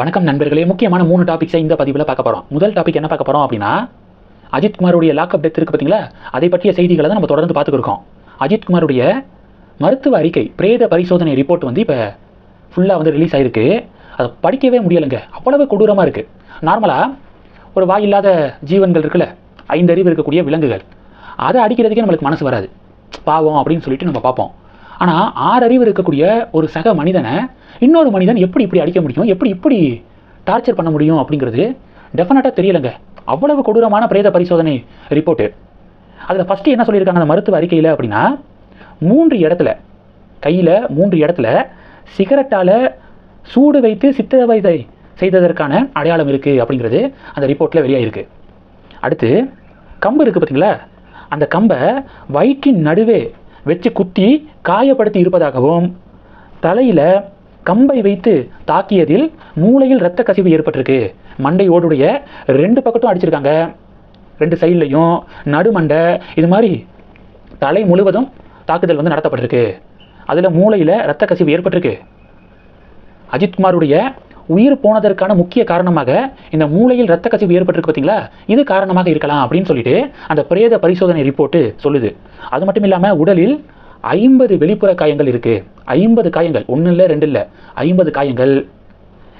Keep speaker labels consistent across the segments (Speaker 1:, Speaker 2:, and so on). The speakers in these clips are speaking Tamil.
Speaker 1: வணக்கம் நண்பர்களே முக்கியமான மூணு டாபிக்ஸை இந்த பதிவில் பார்க்க போகிறோம் முதல் டாபிக் என்ன பார்க்க போகிறோம் அப்படின்னா அஜித் குமாருடைய லாக்அப் டெத் இருக்குது பார்த்தீங்களா? அதை பற்றிய செய்திகளை தான் நம்ம தொடர்ந்து பார்த்துக்கிருக்கோம் அஜித்குமாருடைய மருத்துவ அறிக்கை பிரேத பரிசோதனை ரிப்போர்ட் வந்து இப்போ ஃபுல்லாக வந்து ரிலீஸ் ஆகிருக்கு அதை படிக்கவே முடியலைங்க. அவ்வளவு கொடூரமாக இருக்குது நார்மலாக ஒரு வாயில்லாத ஜீவன்கள் இருக்குல்ல ஐந்து அறிவு இருக்கக்கூடிய விலங்குகள் அதை அடிக்கிறதுக்கே நம்மளுக்கு மனசு வராது. பாவம் அப்படின்னு சொல்லிட்டு நம்ம பார்ப்போம். ஆனால் ஆறு அறிவு இருக்கக்கூடிய ஒரு சக மனிதனை இன்னொரு மனிதன் எப்படி இப்படி அடிக்க முடியும் எப்படி இப்படி டார்ச்சர் பண்ண முடியும் அப்படிங்கிறது டெஃபினட்டாக தெரியலைங்க. அவ்வளவு கொடூரமான பிரேத பரிசோதனை ரிப்போர்ட்டு அதில் ஃபஸ்ட்டு என்ன சொல்லியிருக்காங்க அந்த மருத்துவ அறிக்கையில் அப்படின்னா மூன்று இடத்துல கையில் மூன்று இடத்துல சிகரெட்டால் சூடு வைத்து சித்திரவதை செய்ததற்கான அடையாளம் இருக்குது அப்படிங்கிறது அந்த ரிப்போர்ட்டில் வெளியாகிருக்கு அடுத்து கம்பு இருக்குது பார்த்தீங்களா அந்த கம்பை வயிற்றின் நடுவே வச்சு குத்தி காயப்படுத்தி இருப்பதாகவும் தலையில் கம்பை வைத்து தாக்கியதில் மூளையில் இரத்த கசிவு ஏற்பட்டிருக்கு. மண்டை ஓடுடைய ரெண்டு பக்கத்தும் அடிச்சிருக்காங்க. ரெண்டு சைட்லையும் நடுமண்டை இது மாதிரி தலை முழுவதும் தாக்குதல் வந்து நடத்தப்பட்டிருக்கு. அதில் மூளையில் இரத்த கசிவு ஏற்பட்டிருக்கு. அஜித்குமாருடைய உயிர் போனதற்கான முக்கிய காரணமாக இந்த மூளையில் இரத்த கசிவு ஏற்பட்டிருக்கு பார்த்தீங்களா இது காரணமாக இருக்கலாம் அப்படின்னு சொல்லிட்டு அந்த பிரேத பரிசோதனை ரிப்போர்ட்டு சொல்லுது. அது மட்டும் இல்லாமல் உடலில் ஐம்பது வெளிப்புற காயங்கள் இருக்குது ஐம்பது காயங்கள். ஒன்றும் இல்லை ரெண்டு இல்லை ஐம்பது காயங்கள்.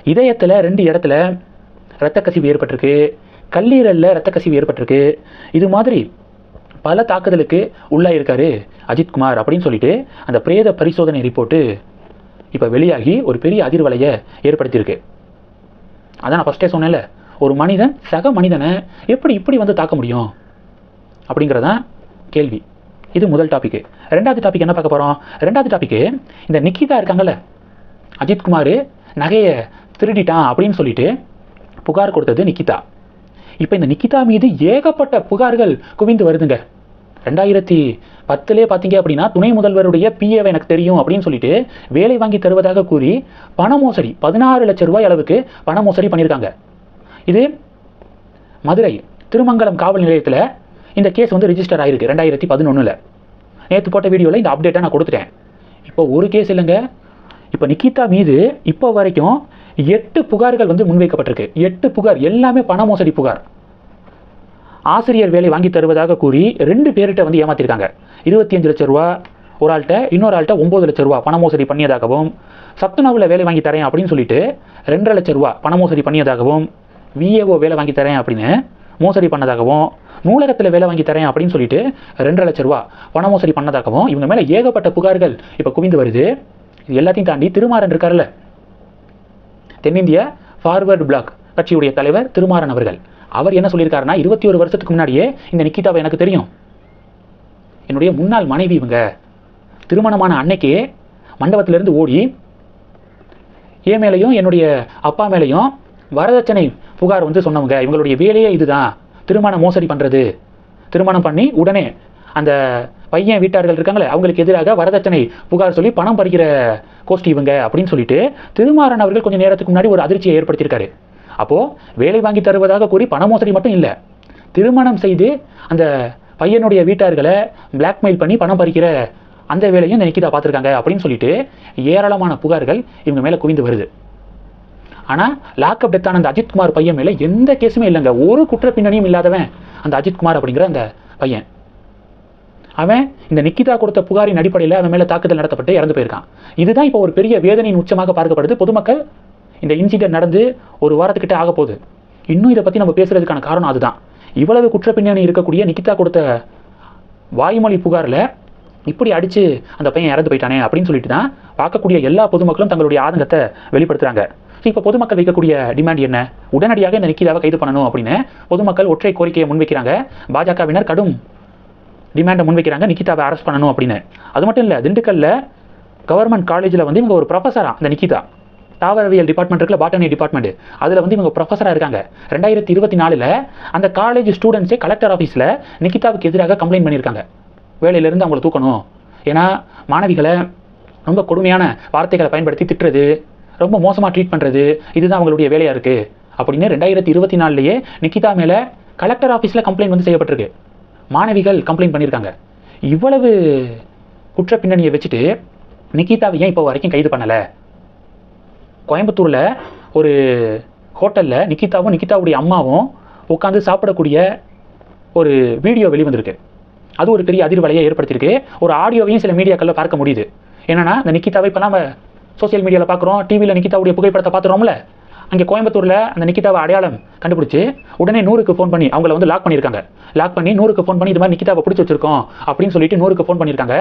Speaker 1: இதயத்தில் ரெண்டு இடத்துல இரத்த கசிவு ஏற்பட்டிருக்கு. கல்லீரலில் இரத்த கசிவு ஏற்பட்டிருக்கு. இது மாதிரி பல தாக்குதலுக்கு உள்ளாயிருக்காரு அஜித்குமார் அப்படின்னு சொல்லிட்டு அந்த பிரேத பரிசோதனை ரிப்போர்ட்டு இப்போ வெளியாகி ஒரு பெரிய அதிர்வலையை ஏற்படுத்தியிருக்கு. அதான் நான் ஃபஸ்ட்டே சொன்னேன்ல ஒரு மனிதன் சக மனிதனை எப்படி இப்படி வந்து தாக்க முடியும்? அப்படிங்கிறதான் கேள்வி. இது முதல் டாபிக்கு ரெண்டாவது டாபிக் என்ன பார்க்க போகிறோம் ரெண்டாவது டாபிக்கு இந்த நிக்கிதா இருக்காங்கல்ல அஜித்குமார் நகையை திருடிட்டான் அப்படின்னு சொல்லிட்டு புகார் கொடுத்தது நிக்கிதா. இப்போ இந்த நிக்கிதா மீது ஏகப்பட்ட புகார்கள் குவிந்து வருதுங்க. ரெண்டாயிரத்தி பத்துலேயே பார்த்தீங்க அப்படின்னா துணை முதல்வருடைய பிஏவை எனக்கு தெரியும் அப்படின்னு சொல்லிட்டு வேலை வாங்கி தருவதாக கூறி பண மோசடி பதினாறு லட்சம் ரூபாய் அளவுக்கு பண மோசடி பண்ணியிருக்காங்க. இது மதுரை திருமங்கலம் காவல் நிலையத்தில் இந்த கேஸ் வந்து ரிஜிஸ்டர் ஆயிருக்கு ரெண்டாயிரத்தி பதினொன்றில் நேற்று போட்ட வீடியோவில் இந்த அப்டேட்டை நான் கொடுத்துட்டேன். இப்போ ஒரு கேஸ் இல்லைங்க. இப்போ நிக்கிதா மீது இப்போ வரைக்கும் எட்டு புகார்கள் வந்து முன்வைக்கப்பட்டிருக்கு. எட்டு புகார் எல்லாமே பண மோசடி புகார். ஆசிரியர் வேலை வாங்கி தருவதாக கூறி ரெண்டு பேர்கிட்ட வந்து ஏமாத்திருக்காங்க. இருபத்தி அஞ்சு லட்ச ரூபா ஒரு ஆள்கிட்ட இன்னொரு ஆள்கிட்ட ஒம்பது லட்ச ரூபா பண மோசடி பண்ணியதாகவும் சத்துணவில் வேலை வாங்கி தரேன் அப்படின்னு சொல்லிட்டு ரெண்டரை லட்ச ரூபா பண மோசடி பண்ணியதாகவும் விஏஓ வேலை வாங்கி தரேன் அப்படின்னு மோசடி பண்ணதாகவும் நூலகத்தில் வேலை வாங்கி தரேன் அப்படின்னு சொல்லிட்டு ரெண்டரை லட்ச ரூபா பண மோசடி பண்ணதாகவும் இவங்க மேலே ஏகப்பட்ட புகார்கள் இப்போ குவிந்து வருது. இது எல்லாத்தையும் தாண்டி திருமாறன் இருக்கார்ல தென்னிந்திய ஃபார்வர்டு பிளாக் கட்சியுடைய தலைவர் திருமாறன் அவர்கள். அவர் என்ன சொல்லியிருக்காருன்னா இருபத்தி ஒரு வருஷத்துக்கு முன்னாடியே இந்த நிக்கிதாவை எனக்கு தெரியும். என்னுடைய முன்னாள் மனைவி இவங்க. திருமணமான அன்னைக்கே மண்டபத்திலிருந்து ஓடி என் மேலேயும் என்னுடைய அப்பா மேலேயும் வரதட்சணை புகார் வந்து சொன்னவங்க. இவங்களுடைய வேலையே இதுதான். திருமண மோசடி பண்ணுறது திருமணம் பண்ணி உடனே அந்த பையன் வீட்டார்கள் இருக்காங்களே அவங்களுக்கு எதிராக வரதட்சணை புகார் சொல்லி பணம் பறிக்கிற கோஷ்டி இவங்க அப்படின்னு சொல்லிட்டு திருமாறன் அவர்கள் கொஞ்சம் நேரத்துக்கு முன்னாடி ஒரு அதிர்ச்சியை ஏற்படுத்தியிருக்காரு. அப்போது வேலை வாங்கி தருவதாக கூறி பண மோசடி மட்டும் இல்லை திருமணம் செய்து அந்த பையனுடைய வீட்டார்களை பிளாக்மெயில் பண்ணி பணம் பறிக்கிற அந்த வேலையும் நினைக்கிதா பார்த்துருக்காங்க அப்படின்னு சொல்லிட்டு ஏராளமான புகார்கள் இவங்க மேலே குவிந்து வருது. ஆனால் லாக்அப் டெத்தான அந்த அஜித்குமார் பையன் மேலே எந்த கேஸுமே இல்லைங்க. ஒரு குற்ற பின்னணியும் இல்லாதவன் அந்த அஜித்குமார் அப்படிங்கிற அந்த பையன். அவன் இந்த நிக்கிதா கொடுத்த புகாரின் அடிப்படையில் அவன் மேலே தாக்குதல் நடத்தப்பட்டு இறந்து போயிருக்கான். இதுதான் இப்போ ஒரு பெரிய வேதனையின் உச்சமாக பார்க்கப்படுது. பொதுமக்கள் இந்த இன்சிடென்ட் நடந்து ஒரு வாரத்துக்கிட்ட ஆக போகுது. இன்னும் இதை பற்றி நம்ம பேசுகிறதுக்கான காரணம் அதுதான். இவ்வளவு குற்ற பின்னணி இருக்கக்கூடிய நிக்கிதா கொடுத்த வாய்மொழி புகாரில் இப்படி அடித்து அந்த பையன் இறந்து போயிட்டானே அப்படின்னு சொல்லிட்டு தான் பார்க்கக்கூடிய எல்லா பொதுமக்களும் தங்களுடைய ஆதங்கத்தை வெளிப்படுத்துகிறாங்க இப்போ பொதுமக்கள் வைக்கக்கூடிய டிமாண்ட் என்ன? உடனடியாக இந்த நிக்கிதாவை கைது பண்ணணும் அப்படின்னு பொதுமக்கள் ஒற்றை கோரிக்கையை முன்வைக்கிறாங்க. பாஜகவினர் கடும் டிமாண்டை முன்வைக்கிறாங்க நிக்கிதாவை அரெஸ்ட் பண்ணணும் அப்படின்னு. அது மட்டும் இல்லை திண்டுக்கல்ல கவர்மெண்ட் காலேஜில் வந்து இவங்க ஒரு ப்ரொஃபஸராக அந்த நிக்கிதா. தாவரவியல் டிபார்ட்மெண்ட் இருக்குல்ல பாட்டனி டிபார்ட்மெண்ட் அதில் வந்து இவங்க ப்ரொஃபஸராக இருக்காங்க. ரெண்டாயிரத்தி இருபத்தி நாலில் அந்த காலேஜ் ஸ்டூடெண்ட்ஸே கலெக்டர் ஆஃபீஸில் நிக்கிதாவுக்கு எதிராக கம்ப்ளைண்ட் பண்ணியிருக்காங்க வேலையிலேருந்து அவங்கள தூக்கணும். ஏன்னா மாணவிகளை ரொம்ப கொடுமையான வார்த்தைகளை பயன்படுத்தி திட்டுறது ரொம்ப மோசமாக ட்ரீட் பண்ணுறது இதுதான் அவங்களுடைய வேலையாக இருக்குது அப்படின்னு ரெண்டாயிரத்தி இருபத்தி நாலுலேயே நிக்கிதா மேலே கலெக்டர் ஆஃபீஸில் கம்ப்ளைண்ட் வந்து செய்யப்பட்டிருக்கு. மாணவிகள் கம்ப்ளைண்ட் பண்ணியிருக்காங்க இவ்வளவு குற்ற பின்னணியை வச்சுட்டு நிக்கிதாவை ஏன் இப்போ வரைக்கும் கைது பண்ணலை? கோயம்புத்தூரில் ஒரு ஹோட்டலில் நிக்கிதாவும் நிக்கிதாவுடைய அம்மாவும் உட்காந்து சாப்பிடக்கூடிய ஒரு வீடியோ வெளிவந்திருக்கு. அது ஒரு பெரிய அதிர்வலையை ஏற்படுத்தியிருக்கு. ஒரு ஆடியோவையும் சில மீடியாக்களில் பார்க்க முடியுது. என்னன்னா இந்த நிக்கிதாவை இப்போ நம்ம சோஷியல் மீடியாவில் பார்க்குறோம் டிவியில் நிக்கிதாவுடைய புகைப்படத்தை பார்த்துறோம்ல அங்கே கோயம்புத்தூரில் அந்த நிக்கிதாவை அடையாளம் கண்டுபிடிச்சி உடனே நூறுக்கு ஃபோன் பண்ணி அவங்கள வந்து லாக் பண்ணியிருக்காங்க. லாக் பண்ணி நூறுக்கு ஃபோன் பண்ணி இது மாதிரி நிக்கிதாவை பிடிச்சி வச்சிருக்கோம் அப்படின்னு சொல்லிட்டு நூறுக்கு ஃபோன் பண்ணியிருக்காங்க.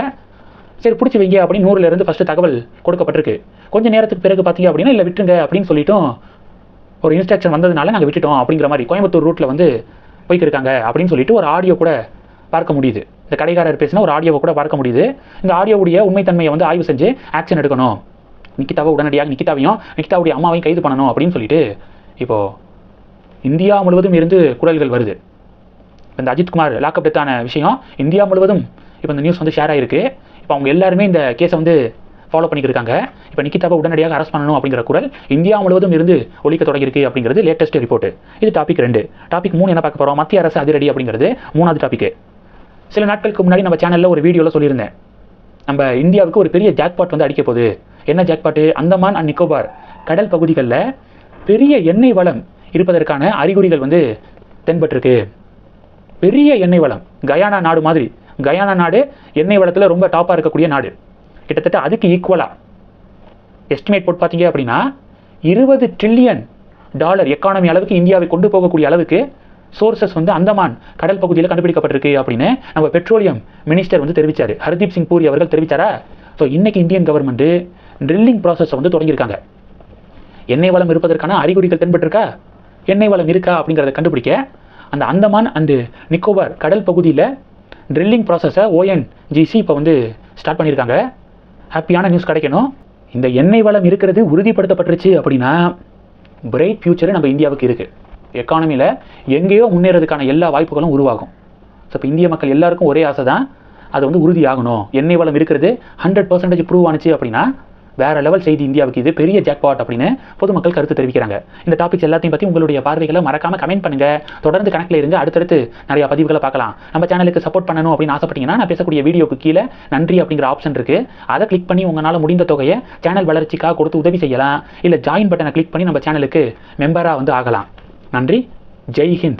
Speaker 1: சரி பிடிச்சி வைங்க அப்படின்னு நூறுலேருந்து ஃபஸ்ட்டு தகவல் கொடுக்கப்பட்டிருக்கு. கொஞ்ச நேரத்துக்கு பிறகு பார்த்தீங்க அப்படின்னா இல்லை விட்டுருங்க அப்படின்னு சொல்லிட்டும் ஒரு இன்ஸ்ட்ரக்ஷன் வந்ததுனால நாங்கள் விட்டுட்டோம் அப்படிங்கிற மாதிரி கோயம்புத்தூர் ரூட்டில் வந்து போய்க்கிருக்காங்க அப்படின்னு சொல்லிட்டு ஒரு ஆடியோ கூட பார்க்க முடியுது. இந்த கடைக்காரர் பேசினா ஒரு ஆடியோவை கூட பார்க்க முடியுது. இந்த ஆடியோவுடைய உண்மைத்தன்மையை வந்து ஆய்வு செஞ்சு ஆக்ஷன் எடுக்கணும். நிக்கிதாவை உடனடியாக நிக்கிதாவையும் நிக்கிதாவுடைய அம்மாவையும் கைது பண்ணணும் அப்படின்னு சொல்லிட்டு இப்போது இந்தியா முழுவதும் இருந்து குரல்கள் வருது. இப்போ இந்த அஜித்குமார் லாக்அப் டெத்தான விஷயம் இந்தியா முழுவதும் இப்போ இந்த நியூஸ் வந்து ஷேர் ஆகிருக்கு இப்போ அவங்க எல்லாருமே இந்த கேஸை வந்து ஃபாலோ பண்ணிக்கிருக்காங்க இப்போ நிக்கிதாவை உடனடியாக அரெஸ்ட் பண்ணணும் அப்படிங்கிற குரல் இந்தியா முழுவதும் இருந்து ஒழிக்க தொடங்கியிருக்கு அப்படிங்கிறது லேட்டஸ்ட் ரிப்போர்ட் இது டாபிக் ரெண்டு. டாபிக் மூணு என்ன பார்க்க போகிறோம் மத்திய அரசு அதிரடி அப்படிங்கிறது மூணாவது டாபிக் சில நாட்களுக்கு முன்னாடி நம்ம சேனலில் ஒரு வீடியோவில் சொல்லியிருந்தேன். நம்ம இந்தியாவுக்கு ஒரு பெரிய ஜாக்பாட் வந்து அடிக்க போகுது. என்ன ஜாக்பாட்டு? அந்தமான் அண்ட் நிக்கோபார். கடல் பகுதிகளில் பெரிய எண்ணெய் வளம் இருப்பதற்கான அறிகுறிகள் வந்து தென்பட்டிருக்கு. பெரிய எண்ணெய் வளம். கயானா நாடு மாதிரி. கயானா நாடு எண்ணெய் வளத்தில் ரொம்ப டாப்பாக இருக்கக்கூடிய நாடு. கிட்டத்தட்ட அதுக்கு ஈக்குவலாக எஸ்டிமேட் போட்டு பார்த்தீங்க அப்படின்னா இருபது ட்ரில்லியன் டாலர் எக்கானமி அளவுக்கு இந்தியாவை கொண்டு போகக்கூடிய அளவுக்கு சோர்சஸ் வந்து அந்தமான் கடல் பகுதியில் கண்டுபிடிக்கப்பட்டிருக்கு அப்படின்னு நம்ம பெட்ரோலியம் மினிஸ்டர் வந்து தெரிவித்தார் ஹர்தீப் சிங் பூரி அவர்கள் தெரிவித்தாரா ஸோ இன்றைக்கி இந்தியன் கவர்மெண்ட்டு ட்ரில்லிங் ப்ராசஸை வந்து தொடங்கியிருக்காங்க. எண்ணெய் வளம் இருப்பதற்கான அறிகுறிகள் தென்பட்டிருக்கா? எண்ணெய் வளம் இருக்கா அப்படிங்கிறத கண்டுபிடிக்க அந்த அந்தமான் அண்டு நிக்கோபார் கடல் பகுதியில் ட்ரில்லிங் ப்ராசஸை ஓஎன்ஜிசி இப்போ வந்து ஸ்டார்ட் பண்ணியிருக்காங்க. ஹாப்பியான நியூஸ் கிடைக்கணும். இந்த எண்ணெய் வளம் இருக்கிறது உறுதிப்படுத்தப்பட்டுருச்சு அப்படின்னா பிரைட் ஃப்யூச்சரு நம்ம இந்தியாவுக்கு இருக்குது எக்கானமியில் எங்கேயோ முன்னேறதுக்கான எல்லா வாய்ப்புகளும் உருவாகும். ஸோ இப்போ இந்திய மக்கள் எல்லாருக்கும் ஒரே ஆசை தான் அது வந்து உறுதியாகணும். எண்ணெய் வளம் இருக்கிறது ஹண்ட்ரட் பர்சன்டேஜ் ப்ரூவ் ஆனிச்சு அப்படின்னா வேற லெவல் செய்தி இந்தியாவுக்கு இது பெரிய ஜாக்பாட் அப்படின்னு பொதுமக்கள் கருத்து தெரிவிக்கிறாங்க. இந்த டாபிக்ஸ் எல்லாத்தையும் பற்றி உங்களுடைய பார்வைகளை மறக்காம கமெண்ட் பண்ணுங்க. தொடர்ந்து கணக்கில் இருந்து அடுத்தடுத்து நிறைய பதிவுகளை பார்க்கலாம். நம்ம சேனலுக்கு சப்போர்ட் பண்ணணும் அப்படின்னு ஆசைப்பட்டீங்கன்னா நான் பேசக்கூடிய வீடியோக்கு கீழே நன்றி அப்படிங்கிற ஆப்ஷன் இருக்கு. அதை கிளிக் பண்ணி உங்களால் முடிந்த தொகையை சேனல் வளர்ச்சிக்காக கொடுத்து உதவி செய்யலாம். இல்லை ஜாயின் பட்டனை கிளிக் பண்ணி நம்ம சேனலுக்கு மெம்பராக வந்து ஆகலாம். நன்றி. ஜெய் ஹிந்த்.